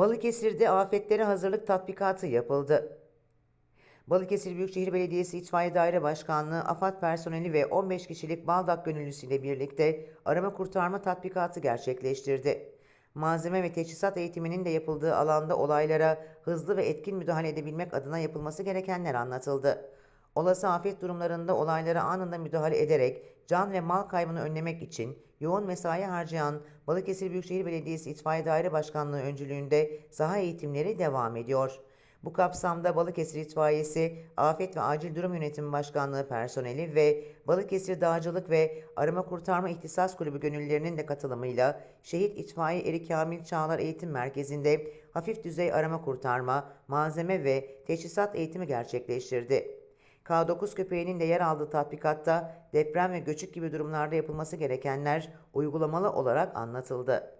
Balıkesir'de afetlere hazırlık tatbikatı yapıldı. Balıkesir Büyükşehir Belediyesi İtfaiye Daire Başkanlığı, AFAD personeli ve 15 kişilik Baldak gönüllüsüyle birlikte arama kurtarma tatbikatı gerçekleştirdi. Malzeme ve teçhizat eğitiminin de yapıldığı alanda olaylara hızlı ve etkin müdahale edebilmek adına yapılması gerekenler anlatıldı. Olası afet durumlarında olaylara anında müdahale ederek can ve mal kaybını önlemek için yoğun mesai harcayan Balıkesir Büyükşehir Belediyesi İtfaiye Daire Başkanlığı öncülüğünde saha eğitimleri devam ediyor. Bu kapsamda Balıkesir İtfaiyesi, Afet ve Acil Durum Yönetimi Başkanlığı personeli ve Balıkesir Dağcılık ve Arama Kurtarma İhtisas Kulübü gönüllülerinin de katılımıyla Şehit İtfaiye Eri Kamil Çağlar Eğitim Merkezi'nde hafif düzey arama kurtarma, malzeme ve teçhizat eğitimi gerçekleştirdi. K9 köpeğinin de yer aldığı tatbikatta deprem ve göçük gibi durumlarda yapılması gerekenler uygulamalı olarak anlatıldı.